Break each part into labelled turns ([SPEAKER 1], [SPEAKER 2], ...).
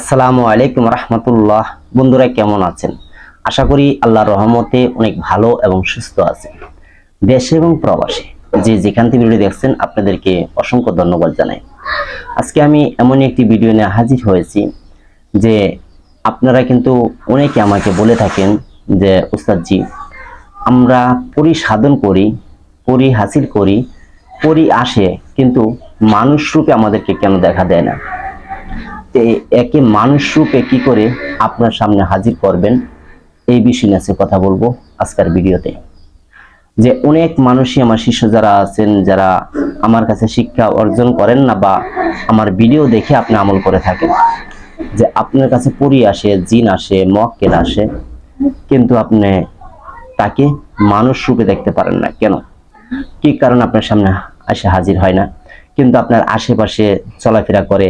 [SPEAKER 1] আসসালামু আলাইকুম রহমতুল্লাহ। বন্ধুরা কেমন আছেন? আশা করি আল্লাহর রহমতে অনেক ভালো এবং সুস্থ আছেন। দেশে এবং প্রবাসে যে যেখান থেকে ভিডিও দেখছেন, আপনাদেরকে অসংখ্য ধন্যবাদ জানাই। আজকে আমি এমন একটি ভিডিও নিয়ে হাজির হয়েছি যে আপনারা কিন্তু অনেকে আমাকে বলে থাকেন যে উস্তাদজি আমরা পরি সাধন করি, পরি হাসিল করি, পরি আসে, কিন্তু মানুষ রূপে আমাদেরকে কেন দেখা দেয় না? একে মানুষ রূপে কি করে আপনার সামনে হাজির করবেন, এই বিষয় নিয়ে কথা বলব আজকের ভিডিওতে। যে অনেক মানুষই আমার শিষ্য যারা আছেন, যারা আমার কাছে শিক্ষা অর্জন করেন না বা আমার ভিডিও দেখে আপনি আমল করে থাকেন, যে আপনার কাছে পরি আসে, জিন আসে, মক্কেল আসে, কিন্তু আপনি তাকে মানুষ রূপে দেখতে পারেন না। কেন? কি কারণ আপনার সামনে আসে হাজির হয় না? কিন্তু আপনার আশেপাশে চলাফেরা করে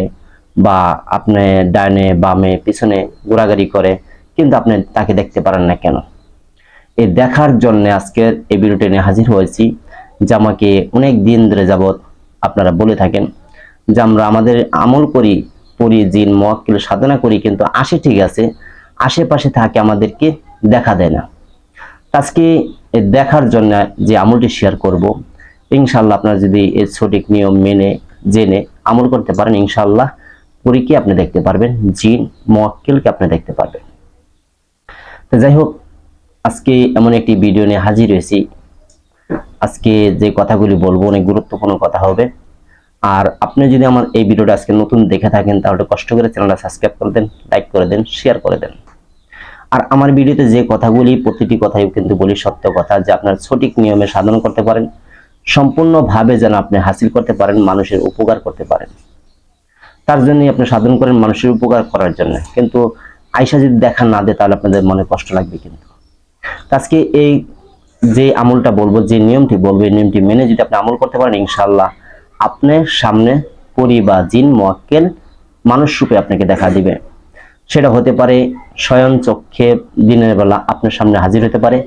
[SPEAKER 1] বা আপনি ডানে, বামে, পিছনে ঘোরাঘুরি করে, কিন্তু আপনি তাকে দেখতে পারেন না কেন? এই দেখার জন্য আজকের এই নিয়ে হাজির হয়েছি, যে আমাকে অনেক দিন ধরে যাবৎ আপনারা বলে থাকেন যে আমরা আমাদের আমল করি পরি জিন মোয়াক্কিল সাধনা করি, কিন্তু আসে ঠিক আছে, আশেপাশে থাকে আমাদেরকে দেখা দেয় না। আজকে দেখার জন্য যে আমলটি শেয়ার করব ইনশাল্লাহ আপনারা যদি এই সঠিক নিয়ম মেনে, জেনে আমল করতে পারেন ইনশাল্লাহ পরীকে আপনি দেখতে পারবেন, জিন মোয়াক্কিলকে আপনি দেখতে পারবেন। তো যাই হোক, আজকে এমন একটি ভিডিও নিয়ে হাজির হয়েছি। আজকে যে কথাগুলি বলব অনেক গুরুত্বপূর্ণ কথা হবে। আর আপনি যদি আমার এই ভিডিওটা আজকে নতুন দেখে থাকেন, তাহলে কষ্ট করে চ্যানেলটা সাবস্ক্রাইব করে দেন, লাইক করে দেন, শেয়ার করে দেন। আর আমার ভিডিওতে যে কথাগুলি, প্রতিটি কথাই কিন্তু বলি সত্য কথা, যে আপনার সঠিক নিয়মে সাধন করতে পারেন, সম্পূর্ণভাবে যেন আপনি হাসিল করতে পারেন, মানুষের উপকার করতে পারেন। তার জন্যই আপনি সাধন করেন মানুষের উপকার করার জন্য। কিন্তু আয়সা যদি দেখা না দেয়, তাহলে আপনাদের মনে কষ্ট লাগবে কিন্তু। আজকে এই যে আমলটা বলব, যে নিয়মটি বলব, এই নিয়মটি মেনে যদি আপনি আমল করতে পারেন ইনশাল্লাহ আপনার সামনে পরি বা জিন, মোয়াক্কেল মানুষ রূপে আপনাকে দেখা দিবে। সেটা হতে পারে স্বয়ং চক্ষে দিনের বেলা আপনার সামনে হাজির হতে পারে।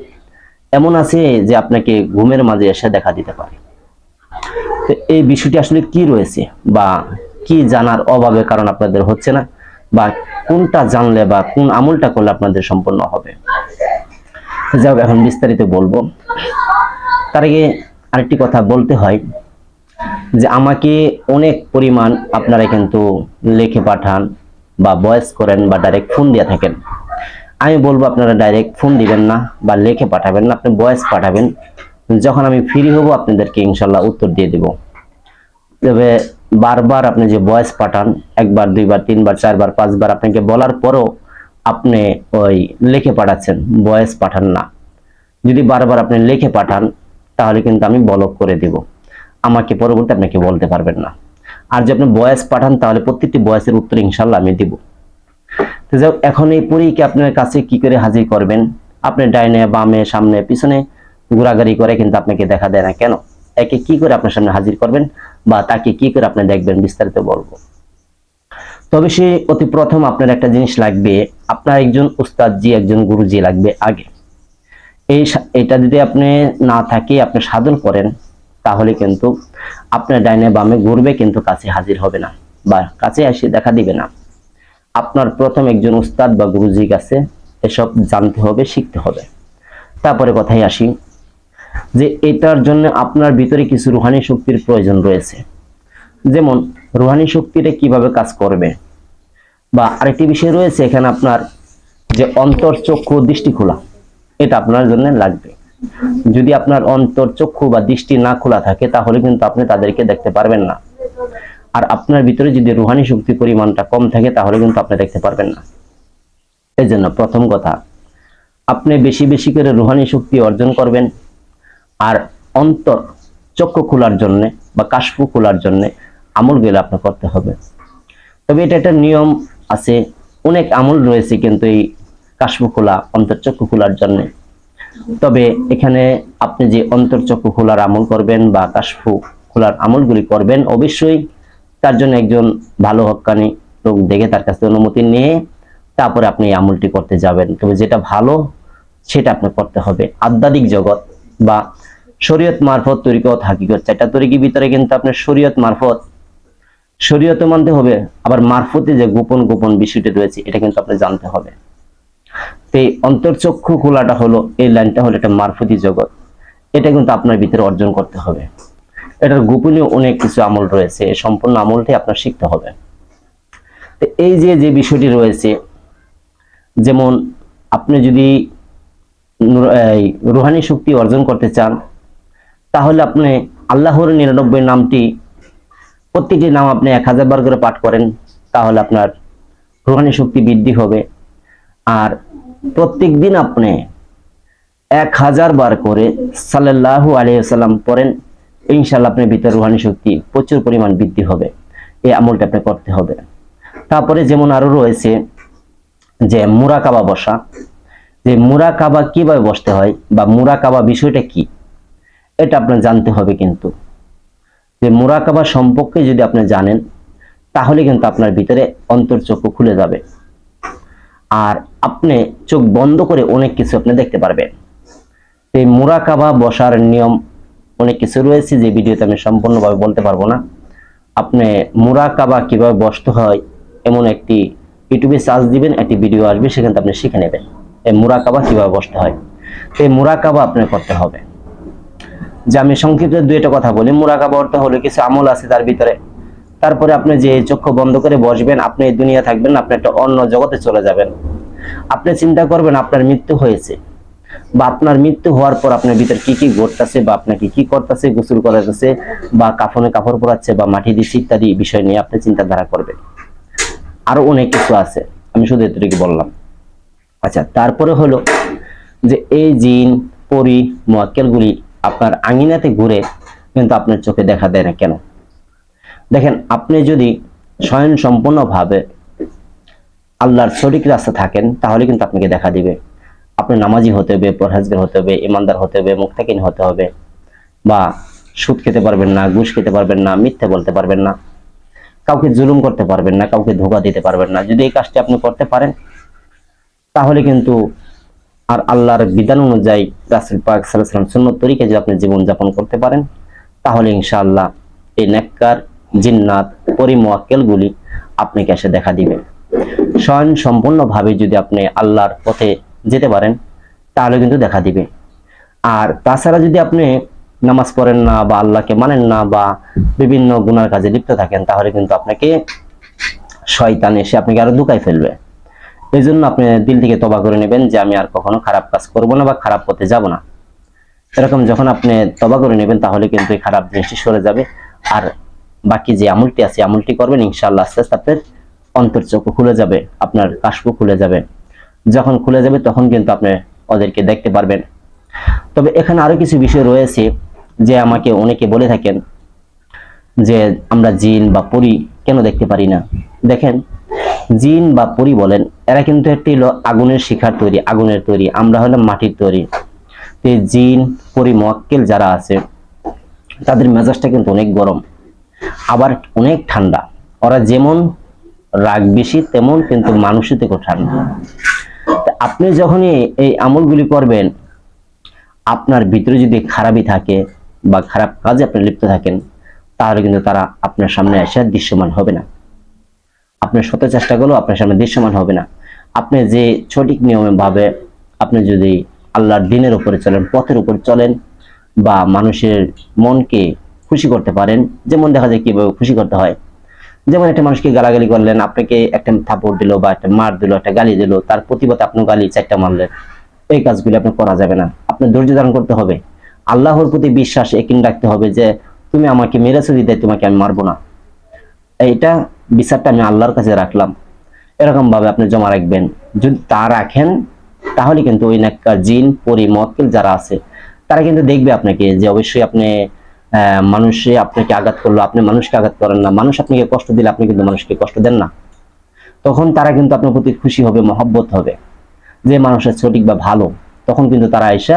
[SPEAKER 1] এমন আছে যে আপনাকে ঘুমের মাঝে এসে দেখা দিতে পারে। তো এই বিষয়টি আসলে কি রয়েছে বা কি জানার অভাবে কারণ আপনাদের হচ্ছে না? বা কোনটা জানলে বা কোন আমলটা করলে আপনাদের সম্পন্ন হবে? যাই এখন বিস্তারিত বলব। তার আগে আরেকটি কথা বলতে হয় যে, আমাকে অনেক পরিমাণ আপনারা কিন্তু লিখে পাঠান বা ভয়েস করেন বা ডাইরেক্ট ফোন দিয়ে থাকেন। আমি বলব আপনারা ডাইরেক্ট ফোন দিবেন না বা লিখে পাঠাবেন না, আপনি ভয়েস পাঠাবেন। যখন আমি ফ্রি হব, আপনাদেরকে ইনশাল্লাহ উত্তর দিয়ে দেব। তবে বারবার আপনি যে ভয়েস পাঠান, একবার, দুইবার, তিনবার, চারবার, পাঁচবার, আপনাকে বলার পরও আপনি ওই লিখে পাঠাচ্ছেন ভয়েস পাঠান না। যদি বারবার আপনি লিখে পাঠান, তাহলে কিন্তু আমি ব্লক করে দিব। আমাকে পরবর্তী আপনাকে বলতে পারবেন না। আর যদি আপনি ভয়েস পাঠান, তাহলে প্রত্যেকটি ভয়েসের উত্তর ইনশাল্লাহ আমি দিব। তো যাই এখন এই পরীকে আপনার কাছে কি করে হাজির করবেন? আপনি ডাইনে, বামে, সামনে, পিছনে ঘোরাঘুরি করে কিন্তু আপনাকে দেখা দেয় না। কেন? একে কি করে আপনার সামনে হাজির করবেন? বা তাকে কি করে আপনি দেখবেন বিস্তারিত বলব। তবে সে অতি প্রথম আপনার একটা জিনিস লাগবে, আপনার একজন উস্তাদ জি একজন গুরুজি লাগবে আগে। এই এটা যদি আপনি না থাকে, আপনি সাধন করেন, তাহলে কিন্তু আপনার ডাইনে বামে ঘুরবে কিন্তু কাছে হাজির হবে না বা কাছে এসে দেখা দিবে না। আপনার প্রথম একজন উস্তাদ বা গুরুজির কাছে এসব জানতে হবে, শিখতে হবে। তারপরে কথাই আসি। যে এটার জন্য আপনার ভিতরে কিছু রুহানি শক্তির প্রয়োজন রয়েছে। যেমন, রুহানি শক্তিটা কীভাবে কাজ করবে? বা আরেকটি বিষয় রয়েছে এখানে আপনার যে অন্তর চক্ষু দৃষ্টি খোলা এটা আপনার জন্য লাগবে। যদি আপনার অন্তর চক্ষু বা দৃষ্টি না খোলা থাকে, তাহলে কিন্তু আপনি তাদেরকে দেখতে পারবেন না। আর আপনার ভিতরে যদি রুহানি শক্তির পরিমাণটা কম থাকে, তাহলে কিন্তু আপনি দেখতে পারবেন না। এই জন্য প্রথম কথা, আপনি বেশি বেশি করে রুহানি শক্তি অর্জন করবেন। আর অন্তর চক্ষু খোলার জন্য বা কাশফু খোলার জন্য আমলগুলো আপনার করতে হবে। তবে এটা একটা নিয়ম আছে, অনেক আমল রয়েছে কিন্তু এই কাশফু খোলা অন্তর্চক্ষু খোলার জন্য। তবে এখানে আপনি যে অন্তর্চক্ষু খোলার আমল করবেন বা কাশফু খোলার আমলগুলি করবেন, অবশ্যই তার জন্য একজন ভালো হক্কানি লোক দেখে তার কাছে অনুমতি নিয়ে তারপরে আপনি এই আমলটি করতে যাবেন। তবে যেটা ভালো, সেটা আপনি করতে হবে। আধ্যাত্মিক জগৎ বা শরীয়ত মারফত তরিকত হাকিকত চারটা তরিকির ভিতরে কিন্তু আপনার শরীয়ত মারফত, শরীয়তে মানতে হবে, আবার মারফতে যে গোপন গোপন বিষয়টি রয়েছে, এটা কিন্তু আপনি জানতে হবে। তো এই অন্তর্চক্ষু খোলাটা হলো, এই লাইনটা হলো একটা মারফতি জগৎ। এটা কিন্তু আপনার ভিতরে অর্জন করতে হবে। এটার গোপনীয় অনেক কিছু আমল রয়েছে, এই সম্পূর্ণ আমলটি আপনার শিখতে হবে। তো এই যে যে বিষয়টি রয়েছে, যেমন আপনি যদি রুহানি শক্তি অর্জন করতে চান তাহলে আপনি আল্লাহর নিরানব্বই নামটি প্রত্যেকটি নাম আপনি এক হাজার বার করে পাঠ করেন, তাহলে আপনার রুহানি শক্তি বৃদ্ধি হবে। আর প্রত্যেক দিন আপনি এক হাজার বার করে সাল্লাল্লাহু আলাইসাল্লাম পড়েন ইনশাল্লাহ আপনার ভিতরে রুহানি শক্তি প্রচুর পরিমাণ বৃদ্ধি হবে। এই আমলটা আপনি করতে হবে। তারপরে যেমন আরও রয়েছে যে মুরাকাবা বসা। যে মুরাকাবা কীভাবে বসতে হয় বা মুরাকাবা বিষয়টা কি? এটা আপনার জানতে হবে কিন্তু। যে মুরাকাবা সম্পর্কে যদি আপনি জানেন, তাহলে কিন্তু আপনার ভিতরে অন্তর্চক্ষু খুলে যাবে। আর আপনি চোখ বন্ধ করে অনেক কিছু আপনি দেখতে পারবেন। এই মুরাকাবা বসার নিয়ম অনেক কিছু রয়েছে, যে ভিডিওতে আমি সম্পূর্ণভাবে বলতে পারব না। আপনি মুরাকাবা কীভাবে বসতে হয়, এমন একটি ইউটিউবে সার্চ দিবেন, একটি ভিডিও আসবে, সেখানে আপনি শিখে নেবেন। এই মুরাকাবা কীভাবে বসতে হয়, এই মুরাকাবা আপনার করতে হবে। যে আমি সংক্ষিপ্ত দুই একটা কথা বলি। মুরাকাবা অর্থ হলো কিছু আমল আছে তার ভিতরে। তারপরে আপনি যে চক্ষু বন্ধ করে বসবেন, আপনি এই দুনিয়া থাকবেন আপনি একটা অন্য জগতে চলে যাবেন। আপনি চিন্তা করবেন আপনার মৃত্যু হয়েছে। বা আপনার মৃত্যু হওয়ার পর আপনার ভিতর কি কি ঘটতেছে, বা আপনাকে কি করতেছে, গোসল করাতেছে বা কাফনে কাপড় পরাচ্ছে, বা মাটি দিচ্ছে ইত্যাদি বিষয় নিয়ে আপনি চিন্তাধারা করবেন। আরও অনেক কিছু আছে, আমি শুধু এতটুকু বললাম। আচ্ছা তারপরে হলো যে এই জিন, পরি, মোয়াক্কেলগুলি আপনার আঙিনাতে ঘুরে কিন্তু আপনার চোখে দেখা দেয় না কেন? দেখেন, আপনি যদি স্বয়ং সম্পূর্ণভাবে আল্লাহর সঠিক রাস্তা থাকেন, তাহলে কিন্তু আপনাকে দেখা দিবে। আপনি নামাজি হতে হবে, পরহেজগার হতে হবে, ইমানদার হতে হবে মুক্তাকিন হতে হবে। বা সুদ খেতে পারবেন না, ঘুষ খেতে পারবেন না, মিথ্যে বলতে পারবেন না। কাউকে জুলুম করতে পারবেন না, কাউকে ধোকা দিতে পারবেন না। যদি এই কাজটি আপনি করতে পারেন, তাহলে কিন্তু আর আল্লাহর বিধান অনুযায়ী রাসুল পাক সাল্লাম সুন্নত তরিকে যদি আপনি জীবনযাপন করতে পারেন, তাহলে ইনশাআল্লাহ এই নেককার, জিন্নাত, পরিমোয়াক্কেলগুলি আপনাকে এসে দেখা দিবে। স্বয়ং সম্পূর্ণভাবে যদি আপনি আল্লাহর পথে যেতে পারেন, তাহলে কিন্তু দেখা দিবে। আর তাছাড়া যদি আপনি নামাজ পড়েন না বা আল্লাহকে মানেন না বা বিভিন্ন গুনার কাজে লিপ্ত থাকেন, তাহলে কিন্তু আপনাকে শয়তান এসে আপনাকে আরও দুকাই ফেলবে। এই জন্য আপনি দিল থেকে তবা করে নেবেন যে আমি আর কখনো খারাপ কাজ করব না বা খারাপ পথে যাব না। এরকম যখন আপনি তবা করে নেবেন, তাহলে কিন্তু এই খারাপ জিনিসটি সরে যাবে। আর বাকি যে আমলটি আছে আমলটি করবেন, ইনশাআল্লাহ আস্তে আস্তে আপনার অন্তর্চক্ষু খুলে যাবে, আপনার কাশপু খুলে যাবে। যখন খুলে যাবে, তখন কিন্তু আপনি ওদেরকে দেখতে পারবেন। তবে এখানে আরও কিছু বিষয় রয়েছে যে আমাকে অনেকে বলে থাকেন যে আমরা জিন বা পরি কেন দেখতে পারি না? দেখেন জিন বা পরি বলেন, এরা কিন্তু একটি হলো আগুনের শিখার তৈরি, আগুনের তৈরি। আমরা হলাম মাটির তৈরি। তো জিন, পরি মোয়াক্কেল যারা আছে, তাদের মেজাজটা কিন্তু অনেক গরম, আবার অনেক ঠান্ডা। ওরা যেমন রাগ বেশি, তেমন কিন্তু মানুষের থেকেও ঠান্ডা। আপনি যখনই এই আমলগুলি করবেন, আপনার ভিতরে যদি খারাপই থাকে বা খারাপ কাজে আপনি লিপ্ত থাকেন, তাহলে কিন্তু তারা আপনার সামনে এসে দৃশ্যমান হবে না। আপনি শত চেষ্টা করলেও আপনার সামনে দৃশ্যমান হবে না। আপনি যে সঠিক নিয়মে ভাবে আপনি যদি আল্লাহর দিনের উপরে চলেন, পথের উপর চলেন বা মানুষের মনকে খুশি করতে পারেন, যেমন দেখা যায় কীভাবে খুশি করতে হয়। যেমন একটা মানুষকে গালাগালি করলেন, আপনাকে একটা থাপড় দিল বা একটা মার দিল, একটা গালি দিল, তার প্রতিবাদ আপনি গালি চারটা মারলেন। এই কাজগুলি আপনি করা যাবে না। আপনি ধৈর্য ধারণ করতে হবে। আল্লাহর প্রতি বিশ্বাস একিন রাখতে হবে যে, তুমি আমাকে মেরেছো দিতে তোমাকে আমি মারবো না। এইটা বিচারটা আমি আল্লাহর কাছে রাখলাম। এরকম ভাবে আপনি জমা রাখবেন। যদি তা রাখেন, তাহলে কিন্তু ওই নাক্কা জিন, পরি যারা আছে, তারা কিন্তু দেখবে আপনাকে যে অবশ্যই আপনি মানুষে আপনাকে আঘাত করল, আপনি মানুষকে আঘাত করেন না। মানুষ আপনাকে কষ্ট দিলে আপনি কিন্তু মানুষকে কষ্ট দেন না। তখন তারা কিন্তু আপনার প্রতি খুশি হবে, মহব্বত হবে। যে মানুষের সঠিক বা ভালো, তখন কিন্তু তারা এসে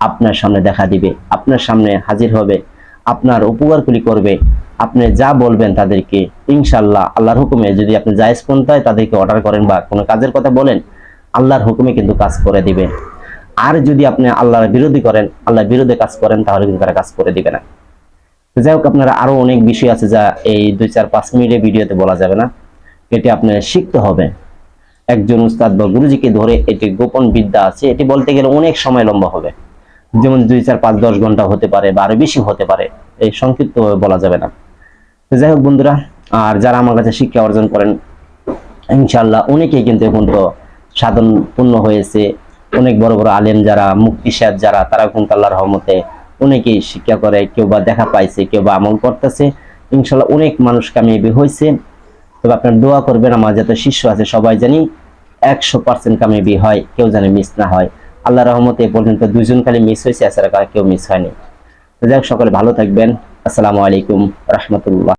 [SPEAKER 1] আপনার সামনে দেখা দিবে, আপনার সামনে হাজির হবে। আপনার উপকারগুলি করবে। আপনি যা বলবেন তাদেরকে ইনশাল্লাহ আল্লাহর হুকুমে যদি আপনি জায়েজ পন্থায় তাদেরকে অর্ডার করেন বা কোনো কাজের কথা বলেন, আল্লাহর হুকুমে কিন্তু কাজ করে দিবে। আর যদি আপনি আল্লাহর বিরোধী করেন, আল্লাহর বিরুদ্ধে কাজ করেন, তাহলে কিন্তু তারা কাজ করে দিবে না। যাই হোক, আপনারা আরও অনেক বিষয় আছে যা এই দুই চার পাঁচ মিনিটের ভিডিওতে বলা যাবে না। এটি আপনার শিখতে হবে। একজন উস্তাদ বা গুরুজিকে ধরে এটি গোপন বিদ্যা আছে। এটি বলতে গেলে অনেক সময় লম্বা হবে। যেমন দুই, চার, পাঁচ, দশ ঘণ্টা হতে পারে বা আরও বেশি হতে পারে, এই সংক্ষিপ্ত বলা যাবে না। যাই হোক বন্ধুরা, আর যারা আমার কাছে শিক্ষা অর্জন করেন ইনশাল্লাহ অনেকেই কিন্তু এখন তো সাধন পূর্ণ হয়েছে। অনেক বড় বড় আলেম যারা মুক্তি সাহেব যারা তারা কিন্তু আল্লাহর রহমতে অনেকেই শিক্ষা করে, কেউ বা দেখা পাইছে, কেউ বা আমল করতেছে। ইনশাল্লাহ অনেক মানুষ কামিয়াবি হয়েছে। তবে আপনার দোয়া করবেন, আমার যত শিষ্য আছে সবাই জানি একশো পার্সেন্ট কামিয়াবি হয়, কেউ জানে মিস না হয়। আল্লাহ রহমতে এ পর্যন্ত দুজন খালি মিস হয়েছে কার কেউ মিস হয়নি। যাই সকলে ভালো থাকবেন। আসসালামু আলাইকুম রহমতুল্লাহ।